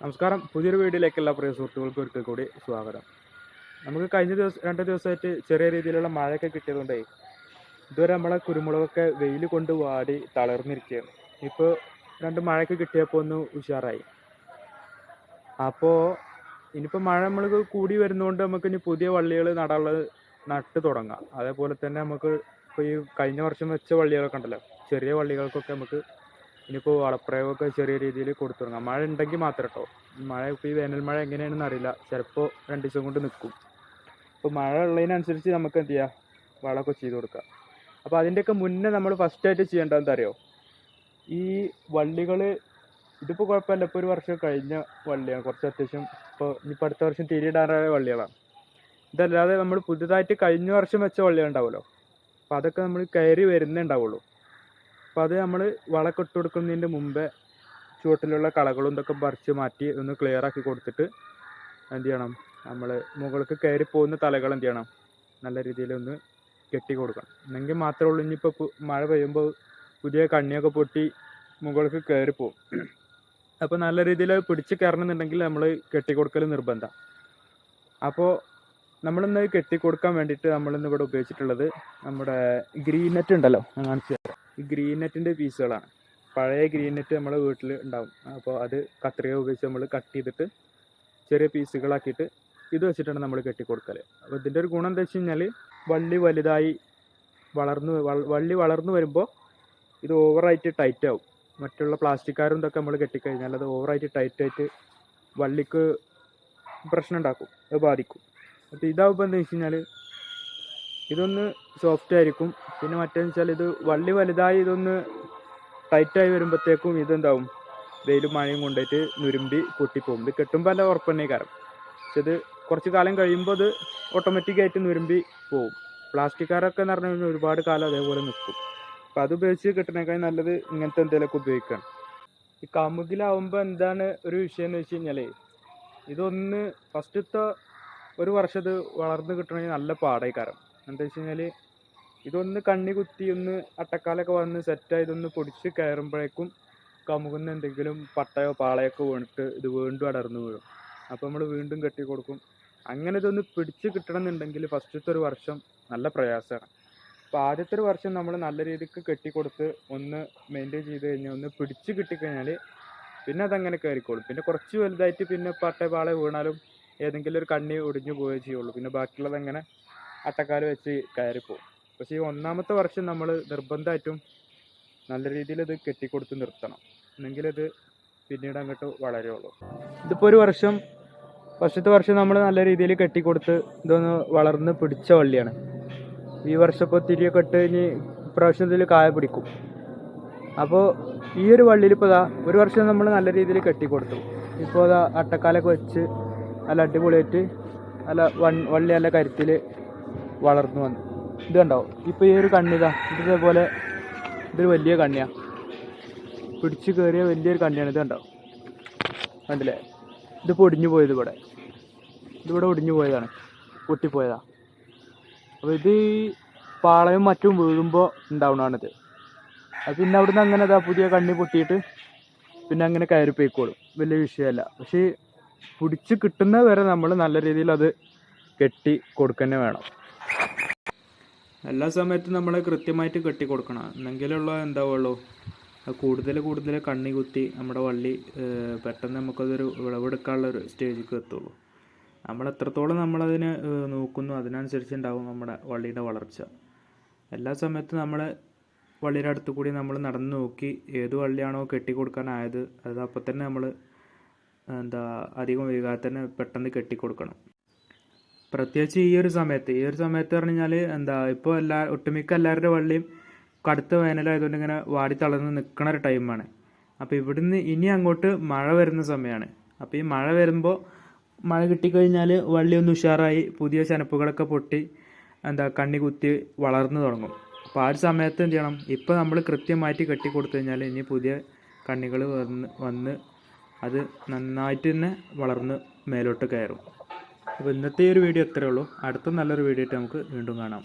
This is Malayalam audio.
നമസ്കാരം. പുതിയൊരു വീഡിയോയിലേക്കുള്ള പ്രിയ സുഹൃത്തുക്കൾക്ക് ഒരിക്കൽ കൂടി സ്വാഗതം. നമുക്ക് കഴിഞ്ഞ ദിവസം രണ്ട് ദിവസമായിട്ട് ചെറിയ രീതിയിലുള്ള മഴയൊക്കെ കിട്ടിയതുകൊണ്ടേ ഇതുവരെ നമ്മളെ കുരുമുളകൊക്കെ വെയിൽ കൊണ്ട് വാടി തളർന്നിരിക്കുകയാണ്. ഇപ്പോൾ രണ്ട് മഴയൊക്കെ കിട്ടിയപ്പോൾ ഒന്ന് ഉഷാറായി. അപ്പോൾ ഇനിയിപ്പോൾ മഴ നമ്മൾ കൂടി വരുന്നതുകൊണ്ട് നമുക്ക് ഇനി പുതിയ വള്ളികൾ നടാനുള്ളത് നട്ട് തുടങ്ങാം. അതേപോലെ തന്നെ നമുക്ക് ഇപ്പോൾ ഈ കഴിഞ്ഞ വർഷം വെച്ച വള്ളികളൊക്കെ ഉണ്ടല്ലോ ചെറിയ വള്ളികൾക്കൊക്കെ നമുക്ക് ഇനിയിപ്പോൾ വളപ്രയോഗമൊക്കെ ചെറിയ രീതിയിൽ കൊടുത്തു തുടങ്ങാം. മഴ ഉണ്ടെങ്കിൽ മാത്രം കേട്ടോ മഴ ഇപ്പോൾ ഈ വേനൽ മഴ എങ്ങനെയാണെന്ന് അറിയില്ല. ചിലപ്പോൾ രണ്ട് ദിവസം കൊണ്ട് നിൽക്കും അപ്പോൾ മഴ ഉള്ളതിനനുസരിച്ച് നമുക്ക് എന്ത് ചെയ്യാം? വളമൊക്കെ ചെയ്ത് കൊടുക്കാം. അപ്പോൾ അതിന്റെയൊക്കെ മുന്നേ നമ്മൾ ഫസ്റ്റായിട്ട് ആയിട്ട് എന്താ അറിയോ? ഈ വള്ളികൾ ഇതിപ്പോൾ കുഴപ്പമില്ല. ഇപ്പോൾ ഒരു വർഷം കഴിഞ്ഞ വള്ളിയാണ്. കുറച്ച് അത്യാവശ്യം ഇപ്പോൾ ഇനിയിപ്പോൾ അടുത്ത വർഷം തിരിയിടാറായ വള്ളികളാണ്. ഇതല്ലാതെ നമ്മൾ പുതുതായിട്ട് കഴിഞ്ഞ വർഷം വെച്ച വള്ളികളുണ്ടാവുമല്ലോ അപ്പോൾ അതൊക്കെ നമ്മൾ കയറി വരുന്നേ ഉണ്ടാവുള്ളൂ. അപ്പോൾ അത് നമ്മൾ വളമൊക്കെ ഇട്ട് കൊടുക്കുന്നതിന്റെ മുമ്പേ ചുവട്ടിലുള്ള കളകളും ഇതൊക്കെ പറിച്ച് മാറ്റി ഒന്ന് ക്ലിയർ ആക്കി കൊടുത്തിട്ട് എന്ത് ചെയ്യണം? നമ്മൾ മുകൾക്ക് കയറി പോകുന്ന തലകൾ എന്ത് ചെയ്യണം? നല്ല രീതിയിൽ ഒന്ന് കെട്ടി കൊടുക്കണം. എന്നെങ്കിൽ മാത്രമേ ഉള്ളൂ ഇനിയിപ്പോൾ മഴ പെയ്യുമ്പോൾ പുതിയ കണ്ണിയൊക്കെ പൊട്ടി മുകൾക്ക് കയറി പോകും അപ്പോൾ നല്ല രീതിയിൽ പിടിച്ച് കയറണമെന്നുണ്ടെങ്കിൽ നമ്മൾ കെട്ടിക്കൊടുക്കൽ നിർബന്ധം. അപ്പോൾ നമ്മളിന്ന് കെട്ടിക്കൊടുക്കാൻ വേണ്ടിയിട്ട് നമ്മളിന്ന് ഇവിടെ ഉപയോഗിച്ചിട്ടുള്ളത് നമ്മുടെ ഗ്രീൻ നെറ്റ് ഉണ്ടല്ലോ ഞാൻ കാണിച്ചു തരാം. ഈ ഗ്രീൻ നെറ്റിന്റെ പീസുകളാണ് പഴയ ഗ്രീൻ നെറ്റ് നമ്മുടെ വീട്ടിൽ ഉണ്ടാവും. അപ്പോൾ അത് കത്രിക ഉപയോഗിച്ച് നമ്മൾ കട്ട് ചെയ്തിട്ട് ചെറിയ പീസുകളാക്കിയിട്ട് ഇത് വെച്ചിട്ടാണ് നമ്മൾ കെട്ടി കെട്ടിക്കൊടുക്കൽ അപ്പോൾ ഇതിന്റെ ഒരു ഗുണം എന്താ വെച്ച് കഴിഞ്ഞാൽ വള്ളി വലുതായി വളർന്നു വള്ളി വളർന്നു വരുമ്പോൾ ഇത് ഓവറായിട്ട് ടൈറ്റ് ആവും. മറ്റുള്ള പ്ലാസ്റ്റിക്കാരും ഇതൊക്കെ നമ്മൾ കെട്ടിക്കഴിഞ്ഞാൽ അത് ഓവറായിട്ട് ടൈറ്റ് ആയിട്ട് വള്ളിക്ക് പ്രശ്നം ഉണ്ടാക്കും. അത് ബാധിക്കും. അപ്പോൾ ഇതാവുമ്പോൾ എന്താ വെച്ച് കഴിഞ്ഞാൽ ഇതൊന്ന് സോഫ്റ്റ് ആയിരിക്കും. പിന്നെ മറ്റേന്ന് വെച്ചാൽ ഇത് വള്ളി വലുതായി ഇതൊന്ന് ടൈറ്റായി വരുമ്പോഴത്തേക്കും ഇതെന്താവും? വെയിലും മഴയും കൊണ്ടായിട്ട് നുരുമ്പി പൊട്ടിപ്പോകും ഇത് കെട്ടുമ്പോൾ അല്ല ഉറപ്പന്നെ കാരണം പക്ഷെ ഇത് കുറച്ച് കാലം കഴിയുമ്പോൾ അത് ഓട്ടോമാറ്റിക്കായിട്ട് നുരുമ്പി പോകും പ്ലാസ്റ്റിക്കാരൊക്കെ എന്ന് പറഞ്ഞു കഴിഞ്ഞാൽ ഒരുപാട് കാലം അതേപോലെ നിൽക്കും അപ്പോൾ അത് ഉപയോഗിച്ച് കിട്ടണേക്കാൾ നല്ലത് ഇങ്ങനത്തെ എന്തെങ്കിലുമൊക്കെ ഉപയോഗിക്കണം. ഈ കമുകിലാവുമ്പോൾ എന്താണ് ഒരു വിഷയം എന്ന് വെച്ച് കഴിഞ്ഞാൽ ഇതൊന്ന് ഫസ്റ്റത്തെ ഒരു വർഷം ഇത് വളർന്ന് കിട്ടണമെങ്കിൽ നല്ല പാടായി കാരണം എന്താ വെച്ച് കഴിഞ്ഞാൽ ഇതൊന്ന് കണ്ണി കുത്തി ഒന്ന് അട്ടക്കാലൊക്കെ വന്ന് സെറ്റായി ഇതൊന്ന് പൊടിച്ച് കയറുമ്പോഴേക്കും കമുകുന്ന എന്തെങ്കിലും പട്ടയോ പാളയൊക്കെ വീണിട്ട് ഇത് വീണ്ടും അടർന്നു വീഴും. അപ്പോൾ നമ്മൾ വീണ്ടും കെട്ടി കൊടുക്കും. അങ്ങനെ ഇതൊന്ന് പിടിച്ച് കിട്ടണമെന്നുണ്ടെങ്കിൽ ഫസ്റ്റത്തെ ഒരു വർഷം നല്ല പ്രയാസമാണ്. അപ്പോൾ ആദ്യത്തെ ഒരു വർഷം നമ്മൾ നല്ല രീതിക്ക് കെട്ടിക്കൊടുത്ത് ഒന്ന് മെയിന്റെയിൻ ചെയ്ത് കഴിഞ്ഞാൽ ഒന്ന് പിടിച്ച് കിട്ടിക്കഴിഞ്ഞാൽ പിന്നെ അതങ്ങനെ കയറിക്കോളും. പിന്നെ കുറച്ച് വലുതായിട്ട് പിന്നെ പട്ടയ പാള വീണാലും ഏതെങ്കിലും ഒരു കണ്ണി ഒടിഞ്ഞു പോവുകയേ ചെയ്യുള്ളൂ. പിന്നെ ബാക്കിയുള്ളത് അങ്ങനെ അട്ടക്കാൽ വെച്ച് കയറിപ്പോവും. പക്ഷേ ഈ ഒന്നാമത്തെ വർഷം നമ്മൾ നിർബന്ധമായിട്ടും നല്ല രീതിയിൽ ഇത് കെട്ടിക്കൊടുത്ത് നിർത്തണം. എന്നെങ്കിലത് പിന്നീട് അങ്ങോട്ട് വളരുള്ളൂ. ഇതിപ്പോൾ ഒരു വർഷം വർഷത്തെ വർഷം നമ്മൾ നല്ല രീതിയിൽ കെട്ടിക്കൊടുത്ത് ഇതൊന്ന് വളർന്ന് പിടിച്ച വള്ളിയാണ് ഈ വർഷം ഇപ്പോൾ തിരിയൊക്കെ ഇട്ട് ഇനി ഇപ്രാവശ്യം ഇതിൽ കായ പിടിക്കും. അപ്പോൾ ഈ ഒരു വള്ളിയിൽ ഇപ്പോൾ ഇതാ ഒരു വർഷം നമ്മൾ നല്ല രീതിയിൽ കെട്ടിക്കൊടുത്തു. ഇപ്പോൾ അതാ അട്ടക്കാലൊക്കെ വെച്ച് നല്ല അടിപൊളിയായിട്ട് നല്ല വൺ വള്ളി നല്ല കരുത്തിൽ വളർന്നു വന്നു. ഇത് കണ്ടോ? ഇപ്പോൾ ഈ ഒരു കണ്ണിതാ ഇതേപോലെ ഇതൊരു വലിയ കണ്ണിയാണ് പിടിച്ച് കയറിയ വലിയൊരു കണ്ണിയാണ് ഇത് കണ്ടോ? കണ്ടില്ലേ? ഇത് ഒടിഞ്ഞു പോയത് ഇവിടെ. ഇതിവിടെ ഒടിഞ്ഞു പോയതാണ് പൊട്ടിപ്പോയതാ. അപ്പോൾ ഇത് പാളയും മറ്റും വീഴുമ്പോൾ ഉണ്ടാവണതാണിത് അത് പിന്നെ അവിടുന്ന് അങ്ങനെ അതാ പുതിയ കണ്ണി പൊട്ടിയിട്ട് പിന്നെ അങ്ങനെ കയറി പോയിക്കോളും. വലിയ വിഷയമല്ല. പക്ഷേ പിടിച്ച് കിട്ടുന്ന വരെ നമ്മൾ നല്ല രീതിയിൽ അത് കെട്ടി കൊടുക്കന്നെ വേണം. എല്ലാ സമയത്തും നമ്മൾ കൃത്യമായിട്ട് കെട്ടി കൊടുക്കണം എന്നെങ്കിലുള്ള എന്താവുള്ളൂ കൂടുതൽ കൂടുതൽ കണ്ണി കുത്തി നമ്മുടെ വള്ളി പെട്ടെന്ന് നമുക്കതൊരു വിളവെടുക്കാനുള്ള ഒരു സ്റ്റേജിലേക്ക് എത്തുള്ളൂ. നമ്മൾ എത്രത്തോളം നമ്മളതിനെ നോക്കുന്നു അതിനനുസരിച്ച് ഉണ്ടാവും നമ്മുടെ വള്ളിയുടെ വളർച്ച. എല്ലാ സമയത്തും നമ്മൾ വള്ളിയുടെ അടുത്ത് കൂടി നമ്മൾ നടന്ന് നോക്കി ഏത് വള്ളിയാണോ കെട്ടി കൊടുക്കാനായത് അത് അപ്പം തന്നെ നമ്മൾ എന്താ അധികം വൈകാതെ തന്നെ പെട്ടെന്ന് കെട്ടി കൊടുക്കണം പ്രത്യേകിച്ച് ഈ ഒരു സമയത്ത് ഈ ഒരു സമയത്ത് പറഞ്ഞു കഴിഞ്ഞാൽ എന്താ ഇപ്പോൾ എല്ലാ ഒട്ടുമിക്ക എല്ലാവരുടെ വള്ളിയും കടുത്ത വേനലായതുകൊണ്ട് ഇങ്ങനെ വാടി തളർന്ന് നിൽക്കണ ഒരു ടൈമാണ് അപ്പോൾ ഇവിടുന്ന് ഇനി അങ്ങോട്ട് മഴ വരുന്ന സമയമാണ് അപ്പോൾ ഈ മഴ വരുമ്പോൾ മഴ കിട്ടിക്കഴിഞ്ഞാൽ വള്ളി ഒന്ന് ഉഷാറായി പുതിയ ചനപ്പുകളൊക്കെ പൊട്ടി എന്താ കണ്ണി കുത്തി വളർന്നു തുടങ്ങും. അപ്പോൾ ആ ഒരു സമയത്ത് എന്ത് ചെയ്യണം? ഇപ്പോൾ നമ്മൾ കൃത്യമായിട്ട് കെട്ടി കൊടുത്തു കഴിഞ്ഞാൽ ഇനി പുതിയ കണ്ണികൾ വന്ന് വന്ന് അത് നന്നായിട്ട് തന്നെ വളർന്ന് മേലോട്ട് കയറും. അപ്പോൾ ഇന്നത്തെ ഈ ഒരു വീഡിയോ ഇത്രയേ ഉള്ളൂ. അടുത്ത നല്ലൊരു വീഡിയോ ആയിട്ട് നമുക്ക് വീണ്ടും കാണാം.